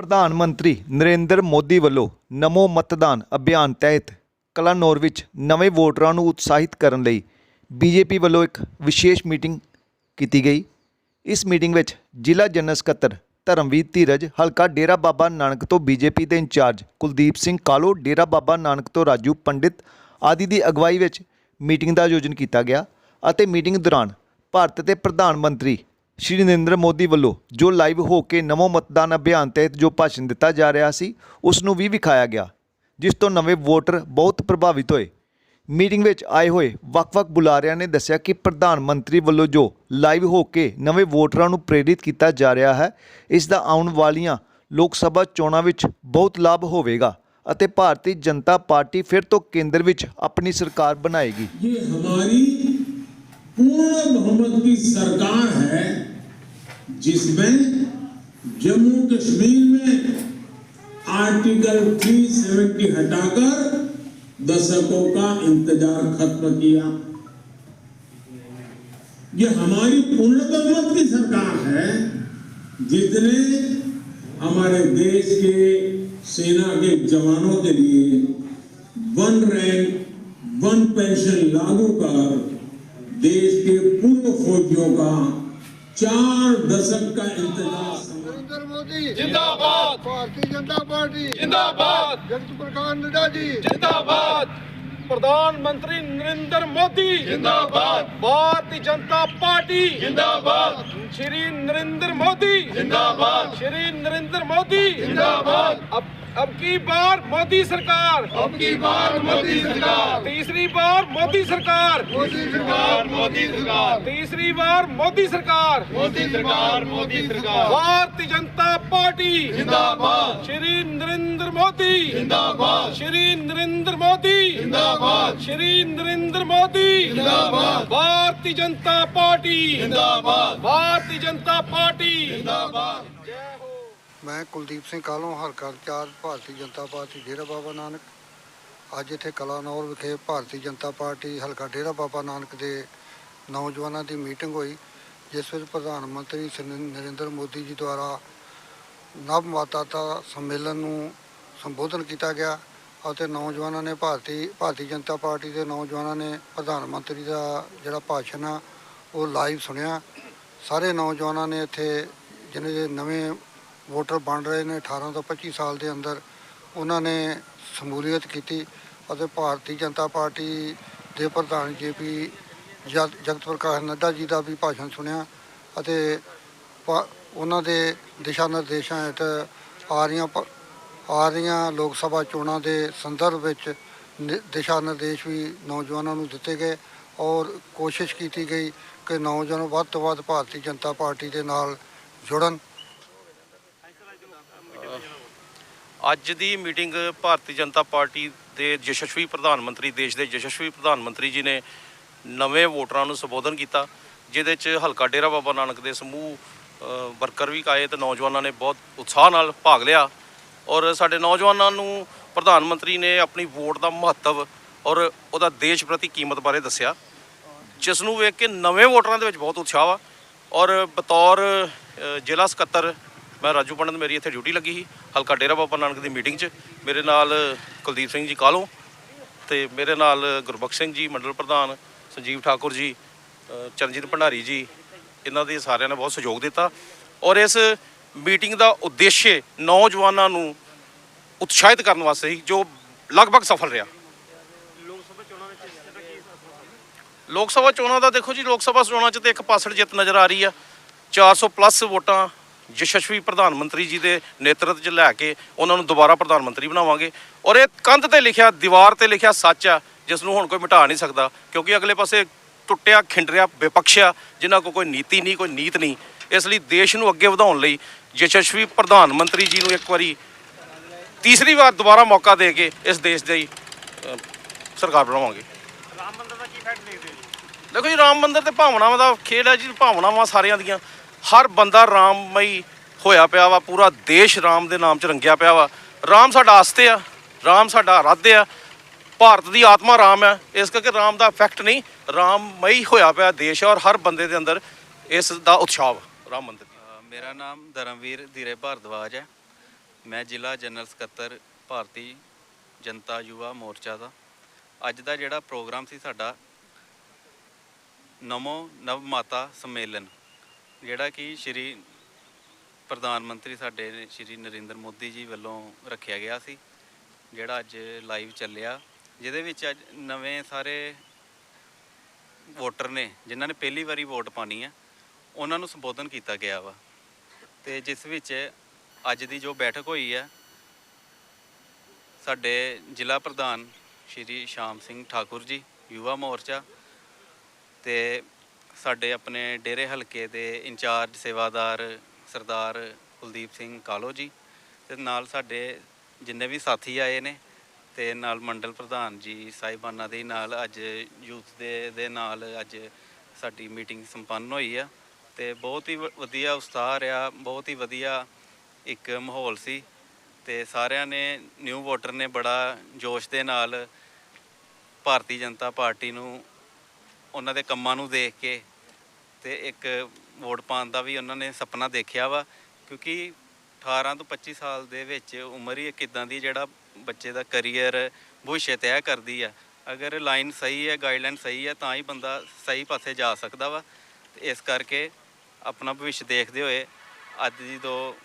ਪ੍ਰਧਾਨ ਮੰਤਰੀ ਨਰਿੰਦਰ ਮੋਦੀ ਵੱਲੋਂ ਨਮੋ ਮਤਦਾਨ ਅਭਿਆਨ ਤਹਿਤ ਕਲਾਨੌਰ ਵਿੱਚ ਨਵੇਂ ਵੋਟਰਾਂ ਨੂੰ ਉਤਸ਼ਾਹਿਤ ਕਰਨ ਲਈ ਬੀਜੇਪੀ ਵੱਲੋਂ ਇੱਕ ਵਿਸ਼ੇਸ਼ ਮੀਟਿੰਗ ਕੀਤੀ ਗਈ। ਇਸ ਮੀਟਿੰਗ ਵਿੱਚ ਜ਼ਿਲ੍ਹਾ ਜਨਰਲ ਸਕੱਤਰ ਧਰਮਵੀਰ ਧੀਰਜ, ਹਲਕਾ ਡੇਰਾ ਬਾਬਾ ਨਾਨਕ ਤੋਂ ਬੀਜੇਪੀ ਦੇ ਇੰਚਾਰਜ ਕੁਲਦੀਪ ਸਿੰਘ ਕਾਲੋ, ਡੇਰਾ ਬਾਬਾ ਨਾਨਕ ਤੋਂ ਰਾਜੂ ਪੰਡਿਤ ਆਦਿ ਦੀ ਅਗਵਾਈ ਵਿੱਚ ਮੀਟਿੰਗ ਦਾ ਆਯੋਜਨ ਕੀਤਾ ਗਿਆ ਅਤੇ ਮੀਟਿੰਗ ਦੌਰਾਨ ਭਾਰਤ ਦੇ ਪ੍ਰਧਾਨ ਮੰਤਰੀ ਸ਼੍ਰੀ ਨਰਿੰਦਰ ਮੋਦੀ ਵੱਲੋਂ ਜੋ ਲਾਈਵ ਹੋ ਕੇ ਨਵੋ ਮਤਦਾਨ ਅਭਿਆਨ ਤਹਿਤ ਜੋ ਭਾਸ਼ਣ ਦਿੱਤਾ ਜਾ ਰਿਹਾ ਸੀ, ਉਸ ਨੂੰ ਵੀ ਵਿਖਾਇਆ ਗਿਆ, ਜਿਸ ਤੋਂ ਨਵੇਂ ਵੋਟਰ ਬਹੁਤ ਪ੍ਰਭਾਵਿਤ ਹੋਏ। ਮੀਟਿੰਗ ਵਿੱਚ ਆਏ ਹੋਏ ਵੱਖ-ਵੱਖ ਬੁਲਾਰਿਆਂ ਨੇ ਦੱਸਿਆ ਕਿ ਪ੍ਰਧਾਨ ਮੰਤਰੀ ਵੱਲੋਂ ਜੋ ਲਾਈਵ ਹੋ ਕੇ ਨਵੇਂ ਵੋਟਰਾਂ ਨੂੰ ਪ੍ਰੇਰਿਤ ਕੀਤਾ ਜਾ ਰਿਹਾ ਹੈ, ਇਸ ਦਾ ਆਉਣ ਵਾਲੀਆਂ ਲੋਕ ਸਭਾ ਚੋਣਾਂ ਵਿੱਚ ਬਹੁਤ ਲਾਭ ਹੋਵੇਗਾ ਅਤੇ ਭਾਰਤੀ ਜਨਤਾ ਪਾਰਟੀ ਫਿਰ ਤੋਂ ਕੇਂਦਰ ਵਿੱਚ ਆਪਣੀ ਸਰਕਾਰ ਬਣਾਏਗੀ। ਇਹ ਹਮਾਰੀ ਪੂਰਨ ਬਹੁਮਤ ਦੀ ਸਰਕਾਰ जिसमें जम्मू कश्मीर में आर्टिकल 370 हटाकर दशकों का इंतज़ार खत्म किया। ये हमारी पूर्ण बहुमत की सरकार है जिसने हमारे देश के सेना के जवानों के लिए वन रैंक, वन पेंशन लागू कर देश के पूर्व फौजियों का चार दशक का इंतजार समाप्त नरेंद्र मोदी जिंदाबाद भारतीय जनता पार्टी जिंदाबाद जगत प्रकाश नड्डा जी जिंदाबाद प्रधान मंत्री नरेंद्र मोदी जिंदाबाद भारतीय जनता पार्टी जिंदाबाद श्री नरेंद्र मोदी जिंदाबाद श्री नरेंद्र मोदी जिंदाबाद अब अब की बार मोदी सरकार अब की बार मोदी सरकार तीसरी बार मोदी सरकार मोदी सरकार मोदी सरकार तीसरी बार मोदी सरकार मोदी सरकार मोदी सरकार भारतीय जनता पार्टी जिंदाबाद श्री नरेंद्र मोदी जिंदाबाद श्री नरेंद्र मोदी जिंदाबाद श्री नरेंद्र मोदी जिंदाबाद भारतीय जनता पार्टी जिंदाबाद भारतीय जनता पार्टी जिंदाबाद जय हो ਮੈਂ ਕੁਲਦੀਪ ਸਿੰਘ ਕਾਹਲੋਂ, ਹਲਕਾ ਇੰਚਾਰਜ ਭਾਰਤੀ ਜਨਤਾ ਪਾਰਟੀ, ਡੇਰਾ ਬਾਬਾ ਨਾਨਕ। ਅੱਜ ਇੱਥੇ ਕਲਾਨੌਰ ਵਿਖੇ ਭਾਰਤੀ ਜਨਤਾ ਪਾਰਟੀ, ਹਲਕਾ ਡੇਰਾ ਬਾਬਾ ਨਾਨਕ ਦੇ ਨੌਜਵਾਨਾਂ ਦੀ ਮੀਟਿੰਗ ਹੋਈ, ਜਿਸ ਵਿੱਚ ਪ੍ਰਧਾਨ ਮੰਤਰੀ ਸ਼੍ਰੀ ਨਰਿੰਦਰ ਮੋਦੀ ਜੀ ਦੁਆਰਾ ਨਵ ਮਤਦਾਤਾ ਸੰਮੇਲਨ ਨੂੰ ਸੰਬੋਧਨ ਕੀਤਾ ਗਿਆ ਅਤੇ ਨੌਜਵਾਨਾਂ ਨੇ ਭਾਰਤੀ ਭਾਰਤੀ ਜਨਤਾ ਪਾਰਟੀ ਦੇ ਨੌਜਵਾਨਾਂ ਨੇ ਪ੍ਰਧਾਨ ਮੰਤਰੀ ਦਾ ਜਿਹੜਾ ਭਾਸ਼ਣ ਆ, ਉਹ ਲਾਈਵ ਸੁਣਿਆ। ਸਾਰੇ ਨੌਜਵਾਨਾਂ ਨੇ ਇੱਥੇ ਜਿਹਨੇ ਦੇ ਨਵੇਂ ਵੋਟਰ ਬਣ ਰਹੇ ਨੇ 18 ਤੋਂ 25 ਸਾਲ ਦੇ ਅੰਦਰ। ਉਹਨਾਂ ਨੇ ਸ਼ਮੂਲੀਅਤ ਕੀਤੀ ਅਤੇ ਭਾਰਤੀ ਜਨਤਾ ਪਾਰਟੀ ਦੇ ਪ੍ਰਧਾਨ ਜੇਪੀ ਜਗਤ ਪ੍ਰਕਾਸ਼ ਨੱਡਾ ਜੀ ਦਾ ਵੀ ਭਾਸ਼ਣ ਸੁਣਿਆ ਅਤੇ ਪਾ- ਉਹਨਾਂ ਦੇ ਦਿਸ਼ਾ ਨਿਰਦੇਸ਼ਾਂ ਹੇਠ ਆ ਰਹੀਆਂ ਪ- ਆ ਰਹੀਆਂ ਲੋਕ ਸਭਾ ਚੋਣਾਂ ਦੇ ਸੰਦਰਭ ਵਿੱਚ ਨਿ- ਦਿਸ਼ਾ ਨਿਰਦੇਸ਼ ਵੀ ਨੌਜਵਾਨਾਂ ਨੂੰ ਦਿੱਤੇ ਗਏ ਔਰ ਕੋਸ਼ਿਸ਼ ਕੀਤੀ ਗਈ ਕਿ ਨੌਜਵਾਨ ਵੱਧ ਤੋਂ ਵੱਧ ਭਾਰਤੀ ਜਨਤਾ ਪਾਰਟੀ ਦੇ ਨਾਲ ਜੁੜਨ। ਅੱਜ ਦੀ ਮੀਟਿੰਗ ਭਾਰਤੀ ਜਨਤਾ ਪਾਰਟੀ ਦੇ ਯਸ਼ਸਵੀ ਪ੍ਰਧਾਨ ਮੰਤਰੀ, ਦੇਸ਼ ਦੇ ਯਸ਼ਸਵੀ ਪ੍ਰਧਾਨ ਮੰਤਰੀ ਜੀ ਨੇ ਨਵੇਂ ਵੋਟਰਾਂ ਨੂੰ ਸੰਬੋਧਨ ਕੀਤਾ, ਜਿਹਦੇ 'ਚ ਹਲਕਾ ਡੇਰਾ ਬਾਬਾ ਨਾਨਕ ਦੇ ਸਮੂਹ ਵਰਕਰ ਵੀ ਆਏ ਤੇ ਨੌਜਵਾਨਾਂ ਨੇ ਬਹੁਤ ਉਤਸ਼ਾਹ ਨਾਲ ਭਾਗ ਲਿਆ ਔਰ ਸਾਡੇ ਨੌਜਵਾਨਾਂ ਨੂੰ ਪ੍ਰਧਾਨ ਮੰਤਰੀ ਨੇ ਆਪਣੀ ਵੋਟ ਦਾ ਮਹੱਤਵ ਔਰ ਉਹਦਾ ਦੇਸ਼ ਪ੍ਰਤੀ ਕੀਮਤ ਬਾਰੇ ਦੱਸਿਆ, ਜਿਸ ਨੂੰ ਵੇਖ ਕੇ ਨਵੇਂ ਵੋਟਰਾਂ ਦੇ ਵਿੱਚ ਬਹੁਤ ਉਤਸ਼ਾਹ ਵਾ ਔਰ ਬਤੌਰ ਜ਼ਿਲ੍ਹਾ ਸਕੱਤਰ ਮੈਂ ਰਾਜੂ ਪੰਡਤ ਮੇਰੀ ਇੱਥੇ ਡਿਊਟੀ ਲੱਗੀ ਸੀ ਹਲਕਾ ਡੇਰਾ ਬਾਬਾ ਨਾਨਕ ਦੀ ਮੀਟਿੰਗ 'ਚ। ਮੇਰੇ ਨਾਲ ਕੁਲਦੀਪ ਸਿੰਘ ਜੀ ਕਾਲੋਂ ਤੇ ਮੇਰੇ ਨਾਲ ਗੁਰਬਖਸ਼ ਸਿੰਘ ਜੀ ਮੰਡਲ ਪ੍ਰਧਾਨ ਸੰਜੀਵ ਠਾਕੁਰ ਜੀ ਚਰਨਜੀਤ ਭੰਡਾਰੀ ਜੀ ਇਹਨਾਂ ਦੇ ਸਾਰਿਆਂ ਨੇ ਬਹੁਤ ਸਹਿਯੋਗ ਦਿੱਤਾ। ਔਰ ਇਸ ਮੀਟਿੰਗ ਦਾ ਉਦੇਸ਼ ਨੌਜਵਾਨਾਂ ਨੂੰ ਉਤਸ਼ਾਹਿਤ ਕਰਨ ਵਾਸਤੇ ਸੀ ਜੋ ਲਗਭਗ ਸਫਲ ਰਿਹਾ। ਲੋਕ ਸਭਾ ਚੋਣਾਂ ਦਾ ਦੇਖੋ ਜੀ ਲੋਕ ਸਭਾ ਚੋਣਾਂ 'ਚ ਤੇ ਇੱਕ ਪਾਸੜ ਜਿੱਤ ਨਜ਼ਰ ਆ ਰਹੀ ਆ। 400 ਪਲੱਸ ਵੋਟਾਂ ਯਸ਼ਸਵੀ ਪ੍ਰਧਾਨ ਮੰਤਰੀ ਜੀ ਦੇ ਨੇਤਰਤਵ 'ਚ ਲੈ ਕੇ ਉਹਨਾਂ ਨੂੰ ਦੁਬਾਰਾ ਪ੍ਰਧਾਨ ਮੰਤਰੀ ਬਣਾਵਾਂਗੇ। ਔਰ ਇਹ ਕੰਧ ਤੇ ਲਿਖਿਆ ਦੀਵਾਰ ਤੇ ਲਿਖਿਆ ਸੱਚ ਆ ਜਿਸ ਨੂੰ ਹੁਣ ਕੋਈ ਮਿਟਾ ਨਹੀਂ ਸਕਦਾ ਕਿਉਂਕਿ ਅਗਲੇ ਪਾਸੇ ਟੁੱਟਿਆ ਖਿੰਡਰਿਆ ਵਿਪਕਸ਼ਿਆ ਜਿਨ੍ਹਾਂ ਕੋ ਕੋਈ ਨੀਤੀ ਨਹੀਂ ਕੋਈ ਨੀਤ ਨਹੀਂ। ਇਸ ਲਈ ਦੇਸ਼ ਨੂੰ ਅੱਗੇ ਵਧਾਉਣ ਲਈ ਯਸ਼ਸਵੀ ਪ੍ਰਧਾਨ ਮੰਤਰੀ ਜੀ ਨੂੰ ਇੱਕ ਵਾਰੀ ਤੀਸਰੀ ਵਾਰ ਦੁਬਾਰਾ ਮੌਕਾ ਦੇ ਕੇ ਇਸ ਦੇਸ਼ ਦੀ ਸਰਕਾਰ ਬਣਾਵਾਂਗੇ। ਦੇਖੋ ਜੀ ਰਾਮ ਮੰਦਿਰ ਤੇ ਭਾਵਨਾਵਾਂ ਦਾ ਖੇਡ ਹੈ ਜੀ ਭਾਵਨਾਵਾਂ ਸਾਰਿਆਂ ਦੀਆਂ। ਹਰ ਬੰਦਾ ਰਾਮਮਈ ਹੋਇਆ ਪਿਆ ਵਾ, ਪੂਰਾ ਦੇਸ਼ ਰਾਮ ਦੇ ਨਾਮ 'ਚ ਰੰਗਿਆ ਪਿਆ ਵਾ। ਰਾਮ ਸਾਡਾ ਆਸਤੇ ਆ, ਰਾਮ ਸਾਡਾ ਆਰਾਧ ਆ। ਭਾਰਤ ਦੀ ਆਤਮਾ ਰਾਮ ਹੈ, ਇਸ ਕਰਕੇ ਰਾਮ ਦਾ ਇਫੈਕਟ ਨਹੀਂ, ਰਾਮਮਈ ਹੋਇਆ ਪਿਆ ਦੇਸ਼ ਔਰ ਹਰ ਬੰਦੇ ਦੇ ਅੰਦਰ ਇਸ ਦਾ ਉਤਸ਼ਾਹ ਵਾ, ਰਾਮ ਮੰਦਿਰ ਮੇਰਾ ਨਾਮ ਧਰਮਵੀਰ ਧੀਰੇ ਭਾਰਦਵਾਜ ਹੈ। ਮੈਂ ਜ਼ਿਲ੍ਹਾ ਜਨਰਲ ਸਕੱਤਰ, ਭਾਰਤੀ ਜਨਤਾ ਯੁਵਾ ਮੋਰਚਾ ਦਾ। ਅੱਜ ਦਾ ਜਿਹੜਾ ਪ੍ਰੋਗਰਾਮ ਸੀ ਸਾਡਾ, ਨਮੋ ਨਵ ਮਾਤਾ ਸੰਮੇਲਨ। ਜਿਹੜਾ ਕਿ ਸ਼੍ਰੀ ਪ੍ਰਧਾਨ ਮੰਤਰੀ ਸਾਡੇ ਸ਼੍ਰੀ ਨਰਿੰਦਰ ਮੋਦੀ ਜੀ ਵੱਲੋਂ ਰੱਖਿਆ ਗਿਆ ਸੀ, ਜਿਹੜਾ ਅੱਜ ਲਾਈਵ ਚੱਲਿਆ, ਜਿਹਦੇ ਵਿੱਚ ਅੱਜ ਨਵੇਂ ਸਾਰੇ ਵੋਟਰ ਨੇ, ਜਿਨ੍ਹਾਂ ਨੇ ਪਹਿਲੀ ਵਾਰੀ ਵੋਟ ਪਾਣੀ ਹੈ ਉਹਨਾਂ ਨੂੰ ਸੰਬੋਧਨ ਕੀਤਾ ਗਿਆ ਵਾ। ਤੇ ਜਿਸ ਵਿੱਚ ਅੱਜ ਦੀ ਜੋ ਬੈਠਕ ਹੋਈ ਹੈ ਸਾਡੇ ਜ਼ਿਲ੍ਹਾ ਪ੍ਰਧਾਨ ਸ਼੍ਰੀ ਸ਼ਾਮ ਸਿੰਘ ਠਾਕੁਰ ਜੀ, ਯੁਵਾ ਮੋਰਚਾ ਤੇ ਸਾਡੇ ਆਪਣੇ ਡੇਰੇ ਹਲਕੇ ਦੇ ਇੰਚਾਰਜ, ਸੇਵਾਦਾਰ ਸਰਦਾਰ ਕੁਲਦੀਪ ਸਿੰਘ ਕਾਲੋ ਜੀ ਤੇ ਨਾਲ ਸਾਡੇ ਜਿੰਨੇ ਵੀ ਸਾਥੀ ਆਏ ਨੇ ਤੇ ਨਾਲ ਮੰਡਲ ਪ੍ਰਧਾਨ ਜੀ ਸਾਹਿਬਾਨਾਂ ਦੇ ਨਾਲ ਅੱਜ ਯੂਥ ਦੇ ਦੇ ਨਾਲ ਅੱਜ ਸਾਡੀ ਮੀਟਿੰਗ ਸੰਪੰਨ ਹੋਈ ਆ ਤੇ ਬਹੁਤ ਹੀ ਵ- ਵਧੀਆ ਉਤਸ਼ਾਹ ਰਿਹਾ, ਬਹੁਤ ਹੀ ਵਧੀਆ ਇੱਕ ਮਾਹੌਲ ਸੀ ਤੇ ਸਾਰਿਆਂ ਨੇ, ਨਿਊ ਵੋਟਰ ਨੇ ਬੜਾ ਜੋਸ਼ ਦੇ ਨਾਲ ਭਾਰਤੀ ਜਨਤਾ ਪਾਰਟੀ ਨੂੰ ਉਹਨਾਂ ਦੇ ਕੰਮਾਂ ਨੂੰ ਦੇਖ ਕੇ ਤੇ ਇੱਕ ਵੋਟ ਪਾਉਣ ਦਾ ਵੀ ਉਹਨਾਂ ਨੇ ਸੁਪਨਾ ਦੇਖਿਆ ਵਾ, ਕਿਉਂਕਿ 18 ਤੋਂ 25 ਸਾਲ ਦੇ ਵਿੱਚ ਉਮਰ ਹੀ ਇੱਕ ਇਦਾਂ ਦੀ ਜਿਹੜਾ ਬੱਚੇ ਦਾ ਕੈਰੀਅਰ ਭਵਿੱਖ ਤੈਅ ਕਰਦੀ ਆ। ਅਗਰ ਲਾਈਨ ਸਹੀ ਹੈ ਗਾਈਡਲਾਈਨ ਸਹੀ ਹੈ, ਤਾਂ ਹੀ ਬੰਦਾ ਸਹੀ ਪਾਸੇ ਜਾ ਸਕਦਾ ਵਾ। ਤੇ ਇਸ ਕਰਕੇ ਆਪਣਾ ਭਵਿੱਖ ਦੇਖਦੇ ਹੋਏ ਅੱਜ ਦੀ ਦੋ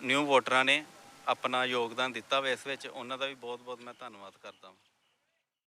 ਨਿਊ ਵੋਟਰਾਂ ਨੇ ਆਪਣਾ ਯੋਗਦਾਨ ਦਿੱਤਾ ਵਾ ਇਸ ਵਿੱਚ। ਉਹਨਾਂ ਦਾ ਵੀ ਬਹੁਤ ਬਹੁਤ ਮੈਂ ਧੰਨਵਾਦ ਕਰਦਾ ਹਾਂ